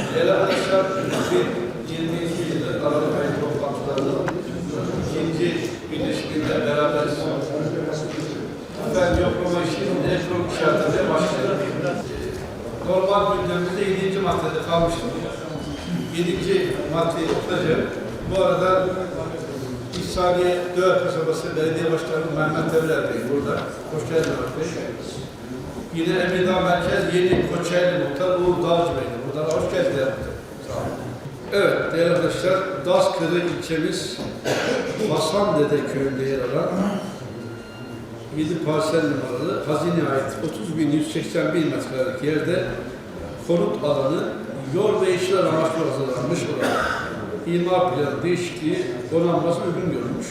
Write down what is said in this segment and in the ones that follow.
Arkadaşlar, 2022 yılı ayı toplantılarının ikinci birleşiminde beraberiz. Ben yoklama işinin elektronik işaretine başlayalım. Normal gündemimizde 7. maddede kalmıştık. 7. maddeyi okuyacağım. Bu arada İhsaniye Döğe Kasabası Belediye Başkanı Mehmet Devler Bey burada. Hoş geldiniz. Yine Emirdağ Merkez Yeni Koçerli Muhtar Uğur Dağcı Bey. Buradan hoş geldiniz. Evet değerli arkadaşlar, Dazkırı ilçemiz Hasan Dede köyünde yer alan 7 parsel numaralı hazineye ait 30.181 metrekarlık yerde konut alanı yol ve işler amaçlı hazırlanmış olan imar planı değişikliği donanması uygun görülmüş.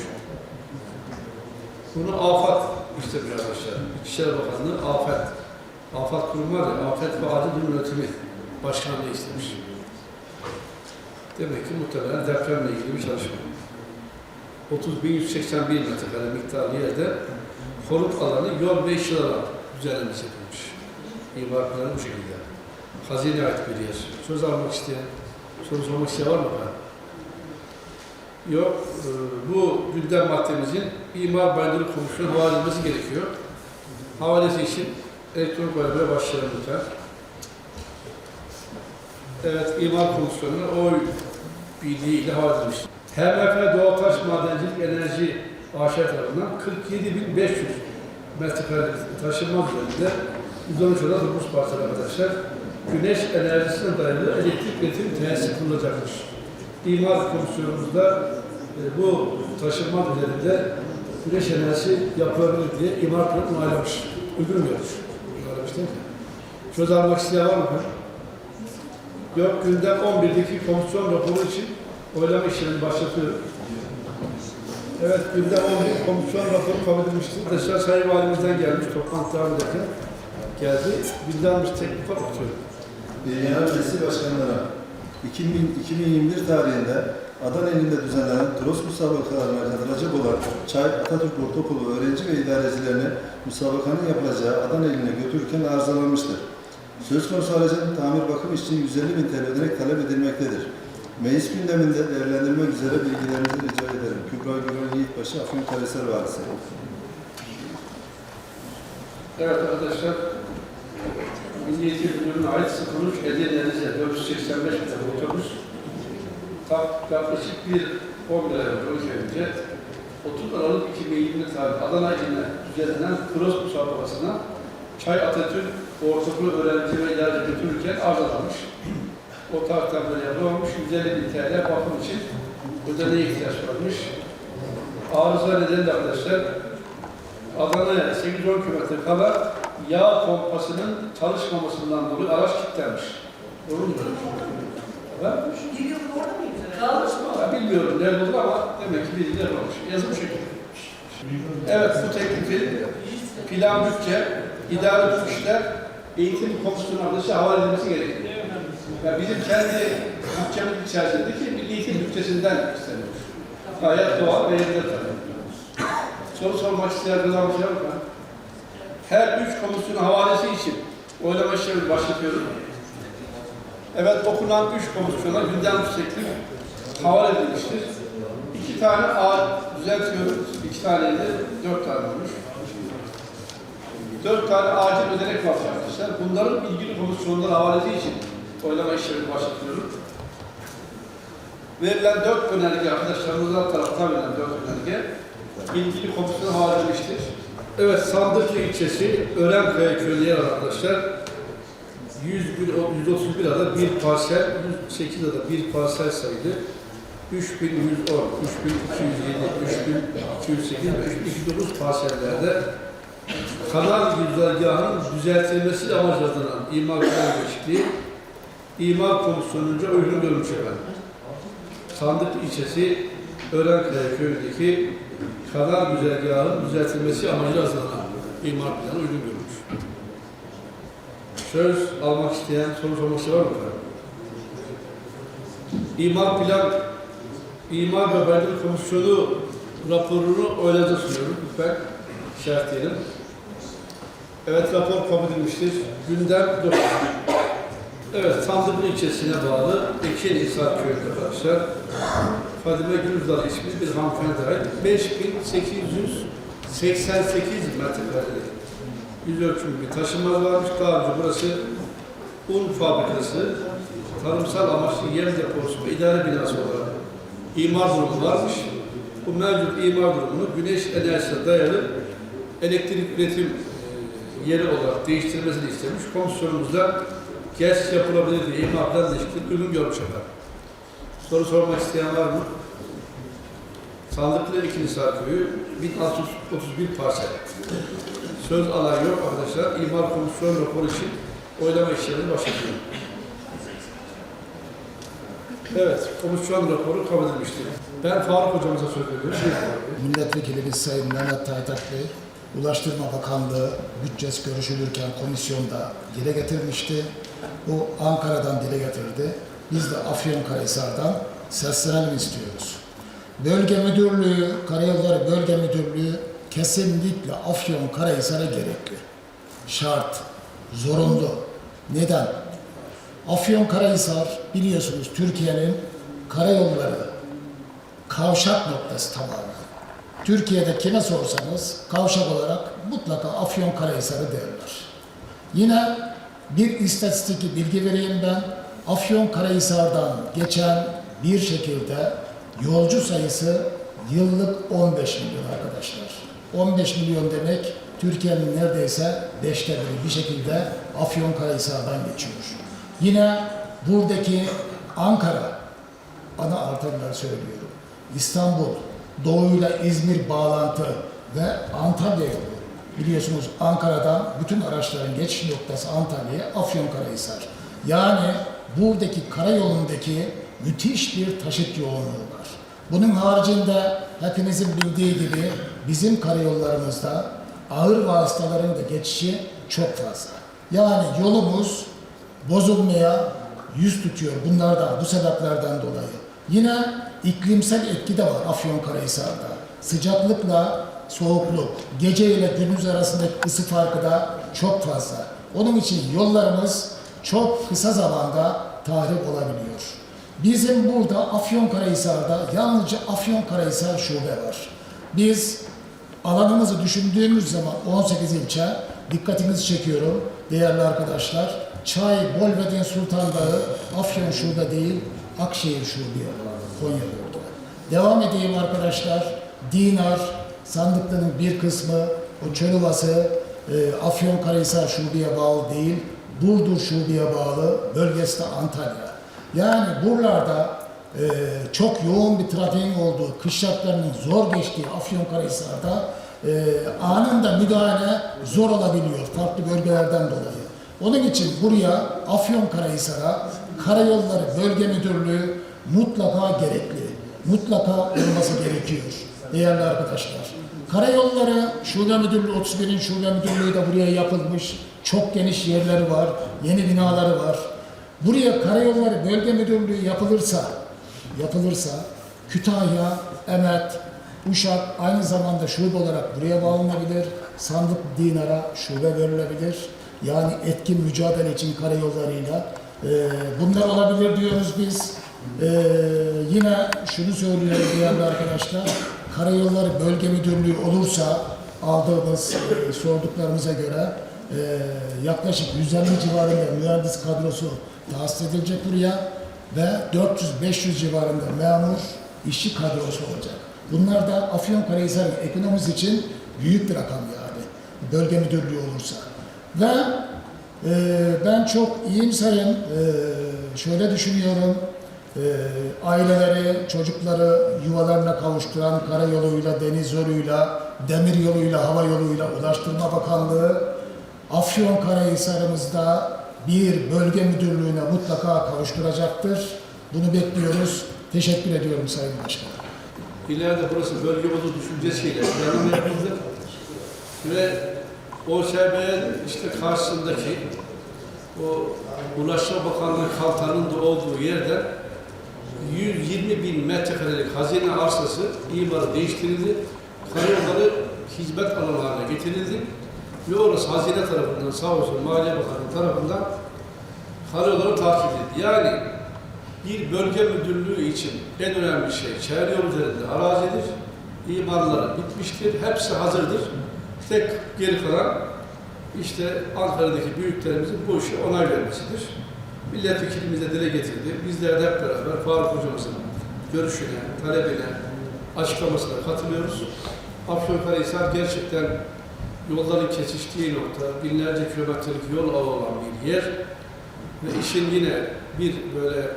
Bunu AFAD istemiş arkadaşlar. İçişleri Bakanlığı AFAD. AFAD kurumu var ya, Afet ve Acil Durum Yönetimi Başkanlığı istemiş. Demek ki muhtemelen depremle ilgili bir çalışma. 30.181 metrekare miktarlı yerde konut alanı yol ve alanı düzenlemesi yapılmış. İmar planı bu şekilde. Hazine ait bir yer. Söz almak isteyen, soru sormak isteyen var mı? efendim? Yok. Ee, Bu gündem maddemizin İmar Baydırı Komisyonu havale edilmesi gerekiyor. Havalesi için elektronik bayramına başlayalım lütfen. Evet, İmar Komisyonu'na oy birliğiyle havale edilmiş. HMF Doğaltaş Madencilik Enerji AŞ tarafından 47.500 metrekare taşınmaz üzerinde 113 olan 9 parsel arkadaşlar güneş enerjisine dayalı elektrik üretim tesisi kurulacakmış. İmar komisyonumuzda e, bu taşınmaz üzerinde güneş enerjisi yapılabilir diye imar planı onaylamış. Uygun görmüş. Onaylamış değil mi? İsteyen var mı? Efendim? Yok, gündem 11'deki komisyon raporu için oylama işlemini başlatıyorum. Evet, gündem 11 komisyon raporu kabul edilmiştir. Dışarı Sayın Valimizden gelmiş, toplantı devam ederken geldi. Gündemimiz teklif var, okuyorum. Genel Meclisi Başkanları 2000 2021 tarihinde Adana ilinde düzenlenen Tros müsabakalarına katılacak olan Çay Atatürk Ortaokulu öğrenci ve idarecilerine müsabakanın yapılacağı Adana iline götürürken arızalanmıştır. Söz konusu aracın tamir bakım için 150 bin TL ödenek talep edilmektedir. Meclis gündeminde değerlendirmek üzere bilgilerinizi rica ederim. Kübra Güven Yiğitbaşı, Afyonkarahisar Valisi. Evet arkadaşlar, Milli Eğitim Müdürlüğü'ne ait 03 Hediye Denize 485 metre otobüs yaklaşık bir 10 lira önce 30 Aralık 2020 tarih Adana iline düzenlenen Cross müsabakasına Çay Atatürk Ortaokulu öğrenci ve ileride götürürken arızalanmış. O tarihten böyle yapılmamış 150 bin TL bakım için ödeneğe ihtiyaç varmış. Arıza nedeni de arkadaşlar Adana'ya 8-10 kilometre kala yağ pompasının çalışmamasından dolayı araç kilitlenmiş. Doğru mu? Bir yıl orada mıydı? Kalmış mı? ben bilmiyorum nerede oldu ama demek ki bilgiler olmuş. Yazım şekilde. Evet bu teklifi plan bütçe, idare işler, eğitim komisyonu arkadaşı havale edilmesi gerekiyor. Yani bizim kendi bütçemiz içerisindeki milli eğitim bütçesinden isteniyor. Gayet doğal ve yerinde tabii. Soru sormak isteyen bir yok mu? Her üç komisyonun havalesi için oylama işlemi başlatıyorum. Evet, okunan üç komisyona gündem teklif havale edilmiştir. İki tane A düzeltiyoruz. İki taneydi, dört tane olmuş. Dört tane acil ödenek var arkadaşlar. Bunların ilgili komisyonlara havalesi için oylama işlemi başlatıyorum. Verilen dört önerge arkadaşlarımızdan taraftan verilen dört önerge ilgili komisyona havale. Evet, Sandıklı ilçesi Örenkaya köyü yer arkadaşlar. 101, 131 ada bir parsel, 108 ada bir parsel sayılı 3110, 3207, 3208 ve 3209 parsellerde kanal güzergahının düzeltilmesi amaclanan imar plan değişikliği imar komisyonunca uygun görmüş efendim. Sandıklı ilçesi Örenkaya köyündeki kanal güzergahının düzeltilmesi amacıyla hazırlanan imar planı uygun görmüş. Söz almak isteyen, soru sormak isteyen var mı? efendim? İmar plan, İmar ve Baydırlık Komisyonu raporunu oylarınıza sunuyorum. Lütfen işaretleyelim. Evet, rapor kabul edilmiştir. Gündem 9. Evet, Sandıklı ilçesine bağlı Ekşehir Hisar Köyü arkadaşlar. Fadime Gülüzdal ismli bir hanımefendi ait 5888 metrekare yüz ölçümlü bir taşınmaz varmış. Daha önce burası un fabrikası, tarımsal amaçlı yem deposu ve idare binası olarak imar durumu varmış. Bu mevcut imar durumunu güneş enerjisine dayalı elektrik üretim yeri olarak değiştirmesini istemiş. Komisyonumuzda GES yapılabilir diye imardan değişiklik uygun görmüş efendim. Soru sormak isteyen var mı? Sandıklı İkilisar Köyü 1631 parsel. Söz alan yok arkadaşlar. İmar komisyon raporu için oylama işlemini başlatıyor. Evet, komisyon raporu kabul edilmiştir. Ben Faruk hocamıza söz veriyorum. Milletvekilimiz Sayın Mehmet Taytak Bey, Ulaştırma Bakanlığı bütçesi görüşülürken komisyonda dile getirmişti. Bu Ankara'dan dile getirdi. Biz de Afyonkarahisar'dan seslenelim istiyoruz. Bölge Müdürlüğü, Karayolları Bölge Müdürlüğü kesinlikle Afyonkarahisar'a gerekli. Şart, zorunlu. Neden? Afyonkarahisar biliyorsunuz Türkiye'nin karayolları kavşak noktası tamamen. Türkiye'de kime sorsanız kavşak olarak mutlaka Afyonkarahisar'ı derler. Yine bir istatistik bilgi vereyim ben. Afyonkarahisar'dan geçen bir şekilde yolcu sayısı yıllık 15 milyon arkadaşlar. 15 milyon demek Türkiye'nin neredeyse beşte biri bir şekilde Afyonkarahisar'dan geçiyor. Yine buradaki Ankara, ana arterler söylüyorum. İstanbul, doğuyla İzmir bağlantı ve Antalya yolu. Biliyorsunuz Ankara'dan bütün araçların geçiş noktası Antalya, Afyonkarahisar. Yani buradaki karayolundaki müthiş bir taşıt yoğunluğu var. Bunun haricinde hepinizin bildiği gibi bizim karayollarımızda ağır vasıtaların da geçişi çok fazla. Yani yolumuz bozulmaya yüz tutuyor bunlardan, bu sebeplerden dolayı. Yine iklimsel etki de var Afyonkarahisar'da. Sıcaklıkla soğukluk, gece ile gündüz arasındaki ısı farkı da çok fazla. Onun için yollarımız çok kısa zamanda tahrip olabiliyor. Bizim burada Afyonkarahisar'da yalnızca Afyonkarahisar şube var. Biz alanımızı düşündüğümüz zaman 18 ilçe, dikkatinizi çekiyorum değerli arkadaşlar. Çay, Bolvedin Sultan Dağı, Afyon şube değil, Akşehir şube Konya bölge. Devam edeyim arkadaşlar. Dinar, sandıklının bir kısmı, o Çölüvası, e, Afyonkarahisar şubeye bağlı değil, Burdur şubeye bağlı, bölgesi de Antalya. Yani buralarda e, çok yoğun bir trafiğin olduğu, kış şartlarının zor geçtiği Afyonkarahisar'da e, anında müdahale zor olabiliyor farklı bölgelerden dolayı. Onun için buraya Afyonkarahisar'a Karayolları Bölge Müdürlüğü mutlaka gerekli. Mutlaka olması gerekiyor değerli arkadaşlar. Karayolları Şube Müdürlüğü 31'in Şube Müdürlüğü de buraya yapılmış. Çok geniş yerleri var, yeni binaları var. Buraya Karayolları Bölge Müdürlüğü yapılırsa, yapılırsa Kütahya, Emet, Uşak aynı zamanda şube olarak buraya bağlanabilir. Sandık Dinar'a şube verilebilir. Yani etkin mücadele için karayollarıyla. Ee, bunlar olabilir diyoruz biz. Ee, yine şunu söylüyorum değerli arkadaşlar. Karayolları Bölge Müdürlüğü olursa aldığımız e, sorduklarımıza göre e, yaklaşık 150 civarında mühendis kadrosu tahsis edilecek buraya ve 400-500 civarında memur işçi kadrosu olacak. Bunlar da Afyonkarahisar'ın ekonomisi için büyük bir rakam yani. Bölge müdürlüğü olursa. Ve e, ben çok iyimserim. E, şöyle düşünüyorum. E, aileleri, çocukları yuvalarına kavuşturan karayoluyla, deniz yoluyla, demir yoluyla, hava yoluyla Ulaştırma Bakanlığı Afyonkarahisar'ımızda bir bölge müdürlüğüne mutlaka kavuşturacaktır. Bunu bekliyoruz. Teşekkür ediyorum Sayın Başkanım. İleride burası bölge olduğu düşüncesiyle yapıldı. Ve OSB'nin işte karşısındaki o Ulaştırma Bakanlığı kaltanın da olduğu yerden 120 bin metrekarelik hazine arsası imarı değiştirildi. Karayolları hizmet alanlarına getirildi. Ve orası hazine tarafından sağ olsun Maliye Bakanlığı tarafından karayolları takip edildi. Yani bir bölge müdürlüğü için en önemli şey şehir yolu üzerinde arazidir. İmarları bitmiştir. Hepsi hazırdır. Tek geri kalan işte Ankara'daki büyüklerimizin bu işe onay vermesidir. Milletvekilimiz de dile getirdi. Bizler de hep beraber Faruk hocamızın görüşüne, talebine, açıklamasına katılıyoruz. Afyonkarahisar gerçekten yolların kesiştiği nokta, binlerce kilometrelik yol ağı olan bir yer ve işin yine bir böyle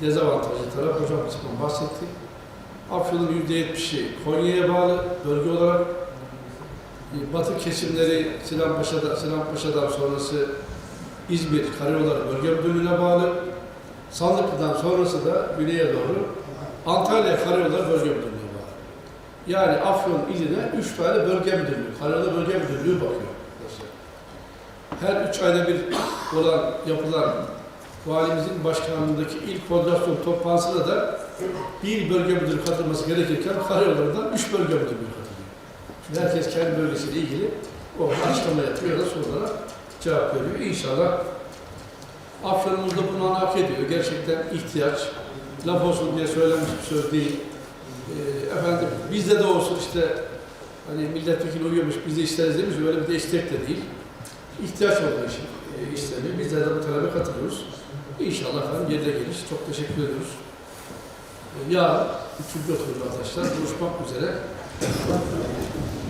dezavantajlı taraf hocam kısmen bahsetti. Afyon'un yüzde yetmişi Konya'ya bağlı bölge olarak batı kesimleri Sinanpaşa'da, Sinanpaşa'dan sonrası İzmir Karayolları Bölge Müdürlüğü'ne bağlı. Sandıklı'dan sonrası da güneye doğru Antalya Karayolları Bölge Müdürlüğü'ne bağlı. Yani Afyon iline üç tane bölge müdürlüğü, Karayolu Bölge Müdürlüğü bakıyor. Her üç ayda bir olan, yapılan valimizin başkanlığındaki ilk koordinasyon toplantısında da bir bölge müdürü katılması gerekirken karayollarından üç bölge müdürü herkes kendi bölgesiyle ilgili o açıklama yapıyor ya da sorulara cevap veriyor. İnşallah Afyon'umuz da bunu hak ediyor. Gerçekten ihtiyaç. Laf olsun diye söylenmiş bir söz değil. Ee, efendim bizde de olsun işte hani milletvekili uyuyormuş biz de isteriz demiş öyle bir de istek de değil. İhtiyaç olduğu için e, isteniyor. Bizler de bu talebe katılıyoruz. İnşallah efendim yerine gelir. Çok teşekkür ediyoruz. Ee, yarın üçüncü oturumda arkadaşlar buluşmak üzere.